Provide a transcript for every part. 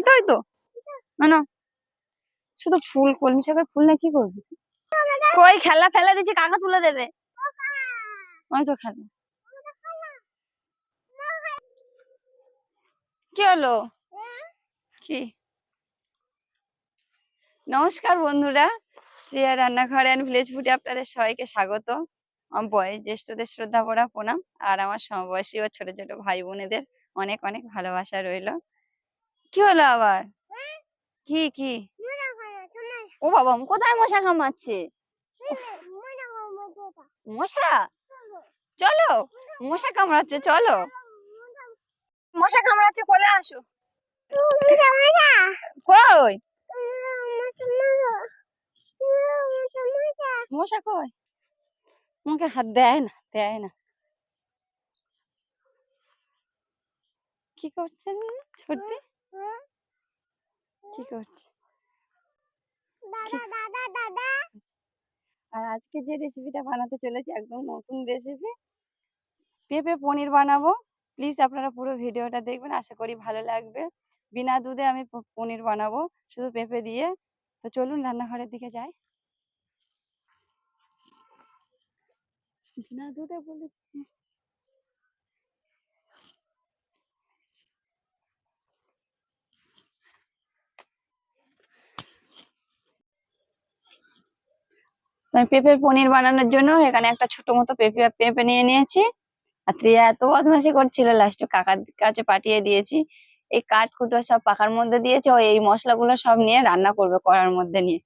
ওই তো ওই তো? না শুধু ফুল, কলমি শাকের ফুল না কি করবি? কই, খেলা ফেলা দিচ্ছি কাকা তুলে দেবে? ওই তো খেলা। কি হলো? কি? নমস্কার বন্ধুরা। প্রিয়া রান্নাঘরে অ্যান্ড ভিলেজ ফুডে আপনাদের সবাইকে স্বাগত। আমার বয়স, জ্যেষ্ঠদের শ্রদ্ধা করা প্রণাম। আর আমার সমবয়সী ও ছোট ছোট ভাই বোনেদের অনেক অনেক ভালোবাসা রইল। কি হলো আবার? কি কি? ও বাবা কোথায় মশা কামাচ্ছে মশা? চলো। মশা কামড়াচ্ছে চলো। মশা কামড়াচ্ছে কোলে আসো। কই? মশা কই? মুখে হাত দেয় না দেয় না। কি করছে রে ছোট্টি কি করছে আর আজকে যে রেসিপিটা বানাতে চলেছি একদম নতুন রেসিপি পেঁপে পনির বানাবো। প্লিজ আপনারা পুরো ভিডিওটা দেখবেন আশা করি ভালো লাগবে। বিনা দুধে আমি পনির বানাবো শুধু পেঁপে দিয়ে। তো চলুন রান্নাঘরের দিকে যাই। বিনা দুধে বলেছি। আমি পেঁপের পনির বানানোর জন্য এখানে একটা ছোট মতো পেঁপে পেঁপে নিয়ে নিয়েছি। আর ত্রিয়া এত বদমাশি করছিল লাস্টে কাকার কাছে পাঠিয়ে দিয়েছি। এই কাঠ কুটো সব পাখার মধ্যে দিয়েছে, ও এই মশলাগুলো সব নিয়ে রান্না করবে কড়ার মধ্যে নিয়ে।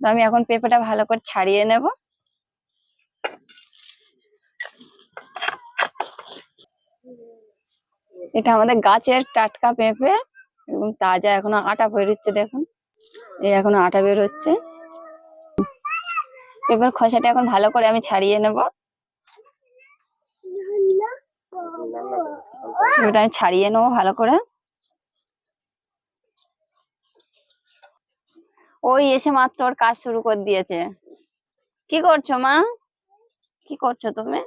তো আমি এখন পেঁপেটা ভালো করে ছাড়িয়ে নেব। এটা আমাদের গাছের টাটকা পেঁপে, এবং তাজা এখনও আটা বেরোচ্ছে দেখুন। এই এখনও আটা বেরোচ্ছে। পেঁপের খোসাটা এখন ভালো করে আমি ছাড়িয়ে নেব। ওটা আমি ছাড়িয়ে নেব ভালো করে। ওই এসে মাত্র ওর কাজ শুরু করে দিয়েছে। কি করছ মা? কি করছ তুমি?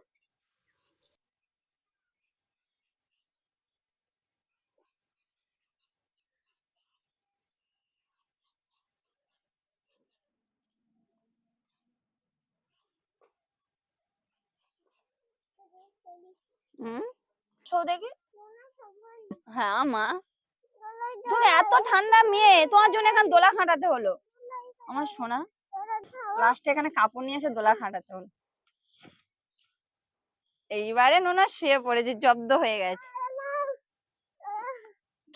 হুম শো দেখি? হ্যাঁ মা। তুমি এত ঠান্ডা মেয়ে তোমার জন্য এখন দোলা খাটাতে হলো। আমার সোনা লাস্টে এখানে কাপড় নিয়ে এসে দোলা খাটাতে হলো। এইবারে নোনা শুয়ে পড়েছে জব্দ হয়ে গেছে।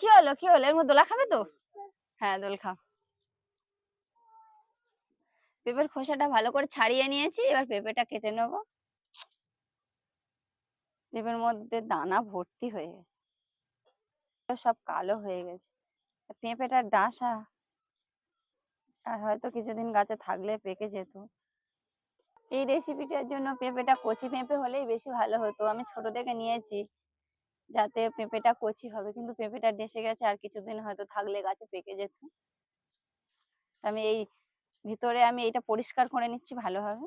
কি হলো কি হলো? এর মধ্যে দোলা খাবে তো? হ্যাঁ দোল খাও। পেঁপের খোসাটা ভালো করে ছাড়িয়ে নিয়েছি এবার পেঁপেটা কেটে নেব। পেঁপের মধ্যে দানা ভর্তি হয়ে গেছে। সব কালো হয়ে গেছে। পেঁপেটার ডাঁশা আর হয়তো কিছুদিন গাছে থাকলে পেকে যেত। এই রেসিপিটার জন্য পেঁপেটা কচি পেঁপে হলেই বেশি ভালো হতো। আমি ছোট থেকে নিয়েছি যাতে পেঁপেটা কচি হবে। কিন্তু পেঁপেটা ডেসে গেছে আর কিছুদিন হয়তো থাকলে গাছে পেকে যেত। আমি এই ভিতরে আমি এটা পরিষ্কার করে নিচ্ছি ভালোভাবে।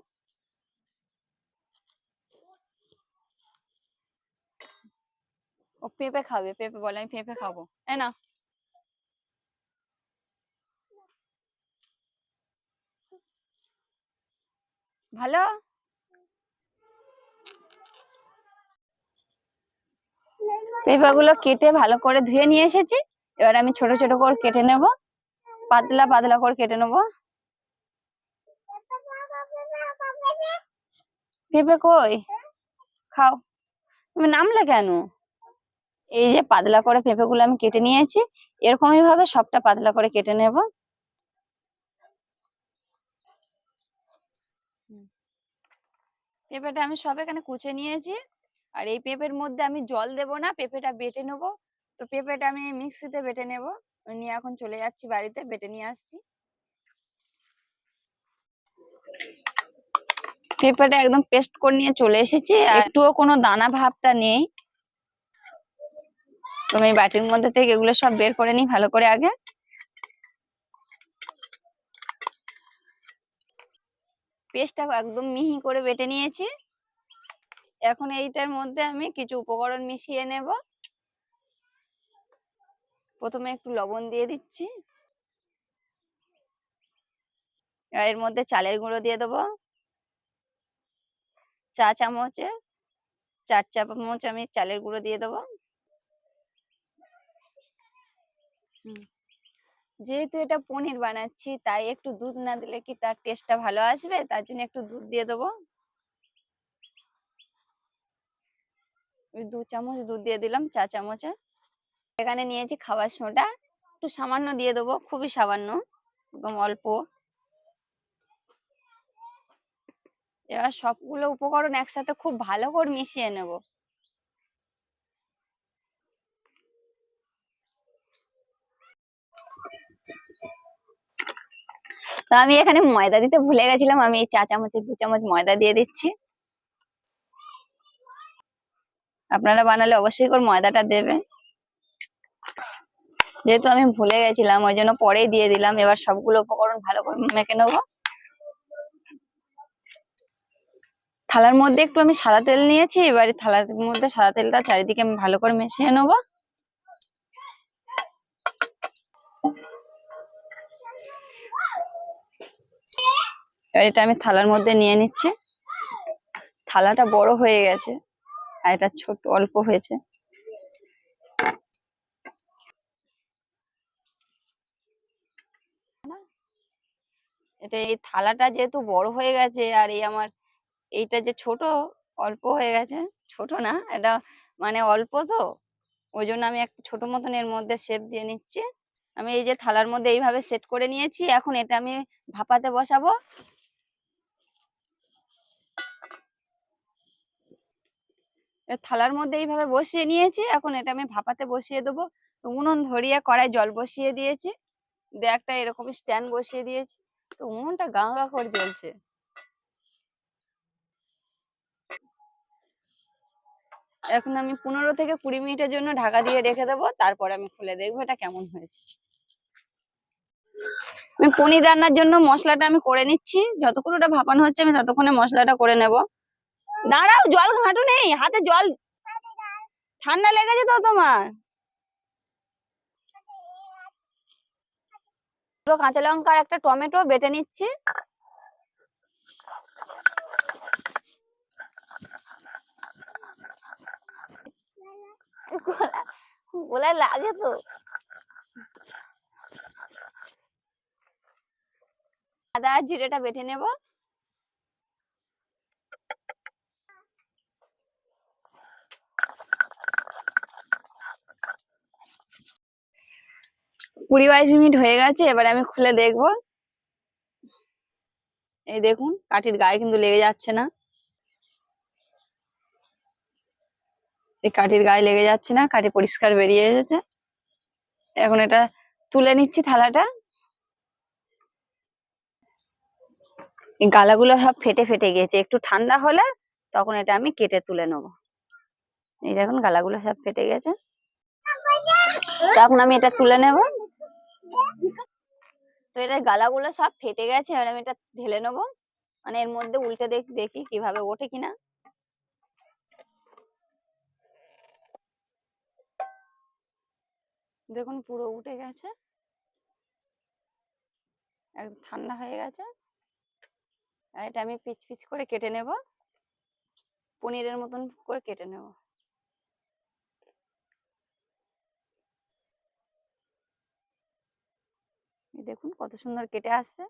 ও পেঁপে খাবে পেঁপে বলে আমি পেঁপে খাব এ না ভালো পেঁপাগুলো কেটে ভালো করে ধুয়ে নিয়ে এসেছি। এবার আমি ছোট ছোট করে কেটে নেব। পাতলা পাতলা করে কেটে নেব। পেঁপে কই? খাও। তুমি নামলে কেন? এই যে পাতলা করে পেঁপেগুলো আমি কেটে নিয়েছি, এরকমই ভাবে সবটা পাতলা করে কেটে নেব। পেঁপেটা আমি সব এখানে কুচে নিয়েছি, আর এই পেঁপের মধ্যে আমি জল দেব না, পেঁপেটা বেটে নেব। তো পেঁপেটা আমি মিক্সিতে বেটে নেব, নিয়ে এখন চলে যাচ্ছি বাড়িতে, বেটে নিয়ে আসছি। পেঁপেটা একদম পেস্ট করে নিয়ে চলে এসেছি একটুও কোনো দানা ভাবটা নেই। তো আমি বাটির মধ্যে থেকে এগুলো সব বের করে নিই ভালো করে আগে। পেস্টটা একদম মিহি করে বেটে নিয়েছি। এখন এইটার মধ্যে আমি কিছু উপকরণ মিশিয়ে নেব। প্রথমে একটু লবণ দিয়ে দিচ্ছি। আর এর মধ্যে চালের গুঁড়ো দিয়ে দেবো। চা চামচে, চার চামচ আমি চালের গুঁড়ো দিয়ে দেবো হুম। যেহেতু এটা পনির বানাচ্ছি, তাই একটু দুধ না দিলে কি তার টেস্টটা ভালো আসবে? তার জন্য একটু দুধ দিয়ে দেবো। দু চামচ দুধ দিয়ে দিলাম, চা চামচে। এখানে নিয়েছি খাবার সোডা। একটু সামান্য দিয়ে দেবো, খুবই সামান্য, একদম অল্প। এবার সবগুলো উপকরণ একসাথে খুব ভালো করে মিশিয়ে নেব। তো আমি এখানে ময়দা দিতে ভুলে গেছিলাম, আমি এই চা চামচের দু চামচ ময়দা দিয়ে দিচ্ছি। আপনারা বানালে অবশ্যই করে ময়দাটা দেবেন। যেহেতু আমি ভুলে গেছিলাম, ওই জন্য পরেই দিয়ে দিলাম। এবার সবগুলো উপকরণ ভালো করে মেখে নেব। থালার মধ্যে একটু আমি সাদা তেল নিয়েছি, এবারে থালার মধ্যে সাদা তেলটা চারিদিকে আমি ভালো করে মিশিয়ে নেব। এবার এটা আমি থালার মধ্যে নিয়ে নিচ্ছি। থালাটা বড় হয়ে গেছে আর এটা ছোট, অল্প হয়েছে। এটা এই থালাটা যেহেতু বড় হয়ে গেছে আর এই আমার এইটা যে ছোট, অল্প হয়ে গেছে, ছোট না, এটা মানে অল্প তো, ওই জন্য আমি একটা ছোট মতন এর মধ্যে শেপ দিয়ে নিচ্ছি। আমি এই যে থালার মধ্যে এইভাবে সেট করে নিয়েছি, এখন এটা আমি ভাপাতে বসাবো। থালার মধ্যে এইভাবে বসিয়ে নিয়েছি। এখন এটা আমি ভাপাতে বসিয়ে দেবো। তো উনুন ধরিয়ে কড়াই জল বসিয়ে দিয়েছি। দিয়ে একটা এরকম স্ট্যান্ড বসিয়ে দিয়েছি। তো উনুনটা গা গা করে জ্বলছে। এখন আমি পনেরো থেকে কুড়ি মিনিটের জন্য ঢাকা দিয়ে রেখে দেবো। তারপরে আমি খুলে দেখব এটা কেমন হয়েছে। আমি পনির রান্নার জন্য মশলাটা আমি করে নিচ্ছি। যতক্ষণ ওটা ভাপানো হচ্ছে আমি ততক্ষণে মশলাটা করে নেব। দাঁড়াও, জল ঘাঁটু নেই, হাতে জল। ঠান্ডা লেগেছে তো তোমার। দুটো কাঁচা লঙ্কা একটা টমেটো বেটে নিচ্ছি। লাগে তো। আদা জিরেটা বেটে নেব। কুড়ি বাইশ মিনিট হয়ে গেছে, এবারে আমি খুলে দেখব। এই দেখুন, কাঠির গায়ে কিন্তু লেগে যাচ্ছে না। এই কাঠির গায়ে লেগে যাচ্ছে না, কাঠি পরিষ্কার বেরিয়ে এসেছে। এখন এটা তুলে নিচ্ছি থালাটা। এই গালাগুলো সব ফেটে ফেটে গিয়েছে, একটু ঠান্ডা হলে তখন এটা আমি কেটে তুলে নেব। এই দেখুন, গালাগুলো সব ফেটে গেছে। তখন আমি এটা তুলে নেব। তো এটা গালাগুলো সব ফেটে গেছে, এবার আমি এটা ঢেলে নেব। মানে এর মধ্যে উল্টে দেখ, দেখি কীভাবে ওঠে কিনা। দেখুন পুরো উঠে গেছে। একদম ঠান্ডা হয়ে গেছে। এটা আমি পিচ পিচ করে কেটে নেব। পনিরের মতন করে কেটে নেব এই দেখুন কত সুন্দর কেটে আসছে।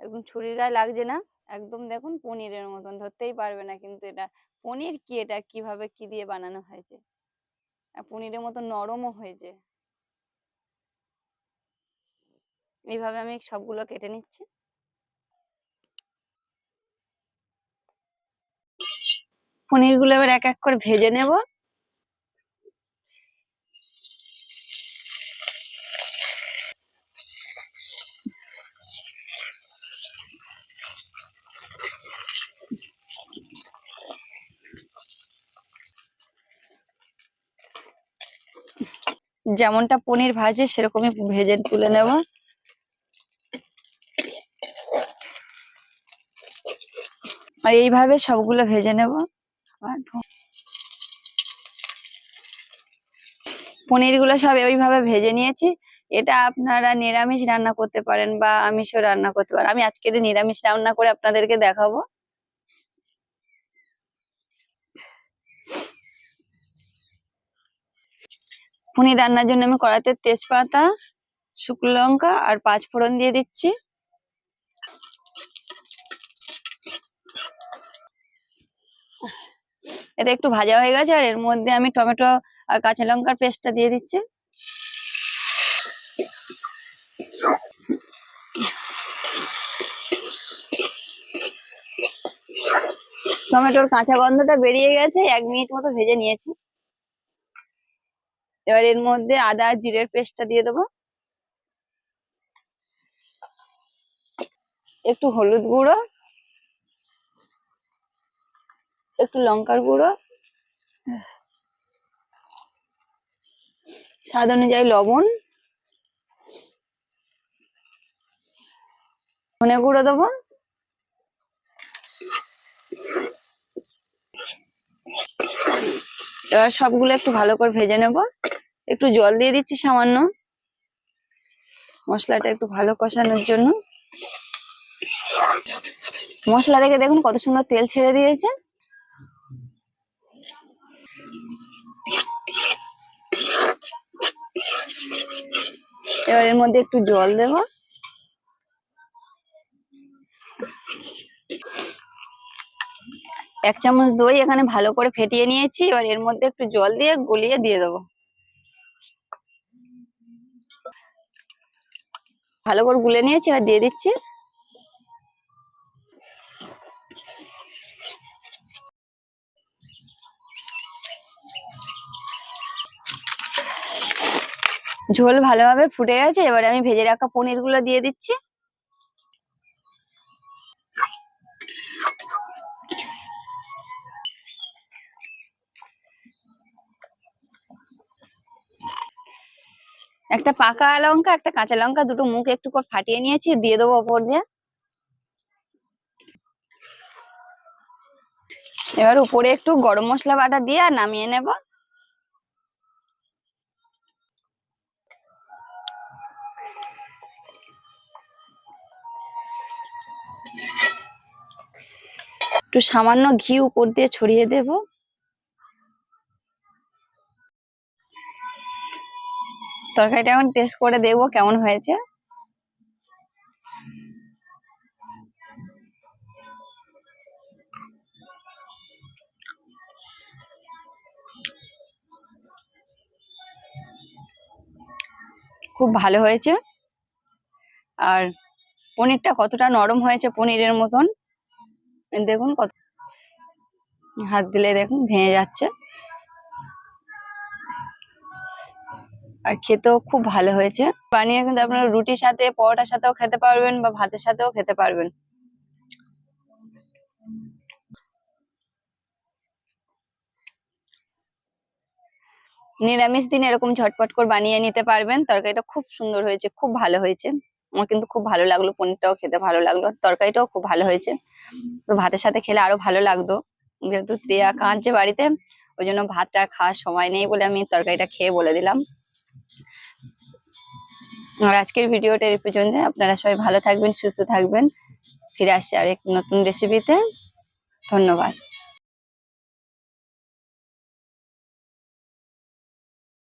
একদম ছুরির গায়ে লাগছে না। একদম দেখুন পনিরের মতন, ধরতেই পারবে না কিন্তু এটা। পনির কি এটা? কীভাবে কি দিয়ে বানানো হয়েছে? পনিরের মতো নরমও হয়েছে। এইভাবে আমি সবগুলো কেটে নিচ্ছি। পনিরগুলো এবার এক এক করে ভেজে নেব। যেমনটা পনির ভাজে, সেরকমই ভেজে তুলে নেব। আর এইভাবে সবগুলো ভেজে নেব। পনিরগুলো সব এইভাবে ভেজে নিয়েছি। এটা আপনারা নিরামিষ রান্না করতে পারেন বা আমিষও রান্না করতে পারেন। আমি আজকে এটা নিরামিষ রান্না করে আপনাদেরকে দেখাবো। পনির রান্নার জন্য আমি কড়াতে তেজপাতা, শুকনো লঙ্কা আর পাঁচ ফোড়ন দিয়ে দিচ্ছি। এটা একটু ভাজা হয়ে গেছে আর এর মধ্যে আমি টমেটো আর কাঁচা লঙ্কার পেস্টটা দিয়ে দিচ্ছি। টমেটোর কাঁচা গন্ধটা বেরিয়ে গেছে, এক মিনিট মতো ভেজে নিয়েছি। এবার এর মধ্যে আদা, জিরের পেস্টটা দিয়ে দেবো। একটু হলুদ গুঁড়ো, একটু লঙ্কার গুঁড়ো। স্বাদ অনুযায়ী লবণ। ধনে গুঁড়ো দেবো। এবার সবগুলো একটু ভালো করে ভেজে নেব। একটু জল দিয়ে দিচ্ছি সামান্য। মশলাটা একটু ভালো কষানোর জন্য। মশলা দেখে দেখুন কত সুন্দর তেল ছেড়ে দিয়েছে। এবার এর মধ্যে একটু জল দেব। এক চামচ দই এখানে ভালো করে ফেটিয়ে নিয়েছি। এবার এর মধ্যে একটু জল দিয়ে গলিয়ে দিয়ে দেবো। ভালো করে গুলে নিয়েছি, এবার দিয়ে দিচ্ছি। ঝোল ভালোভাবে ফুটে গেছে, এবারে আমি ভেজে রাখা পনিরগুলো দিয়ে দিচ্ছি। একটা পাকা লঙ্কা, একটা কাঁচা লঙ্কা, দুটো মুখ একটু করে ফাটিয়ে নিয়েছি, দিয়ে দেবো ওপর দিয়ে। এবার উপরে একটু গরম মশলা বাটা দিয়ে আর নামিয়ে নেব। একটু সামান্য ঘি উপর দিয়ে ছড়িয়ে দেব। তরকারিটা এখন টেস্ট করে দেখব কেমন হয়েছে। খুব ভালো হয়েছে। আর পনিরটা কতটা নরম হয়েছে পনিরের মতন। দেখুন কত হাত দিলে দেখুন ভেঙে যাচ্ছে। আর খেতেও খুব ভালো হয়েছে। বানিয়ে কিন্তু আপনারা রুটির সাথে, পরোটার সাথেও খেতে পারবেন বা ভাতের সাথেও খেতে পারবেন। নিরামিষ দিন এরকম ঝটপট করে বানিয়ে নিতে পারবেন। তরকারিটা খুব সুন্দর হয়েছে, খুব ভালো হয়েছে। আমার কিন্তু খুব ভালো লাগল, পনিরটাও খেতে ভালো লাগল। তরকারিটাও খুব ভালো হয়েছে। তো ভাতের সাথে খেলে আরও ভালো লাগতো। যেহেতু ত্রিয়া কাঁদছে বাড়িতে, ওই জন্য ভাতটা খাওয়ার সময় নেই বলে আমি তরকারিটা খেয়ে বলে দিলাম। আর আজকের ভিডিওটা এই পর্যন্ত আপনারা সবাই ভালো থাকবেন, সুস্থ থাকবেন। ফিরে আসছি আর এক নতুন রেসিপিতে ধন্যবাদ।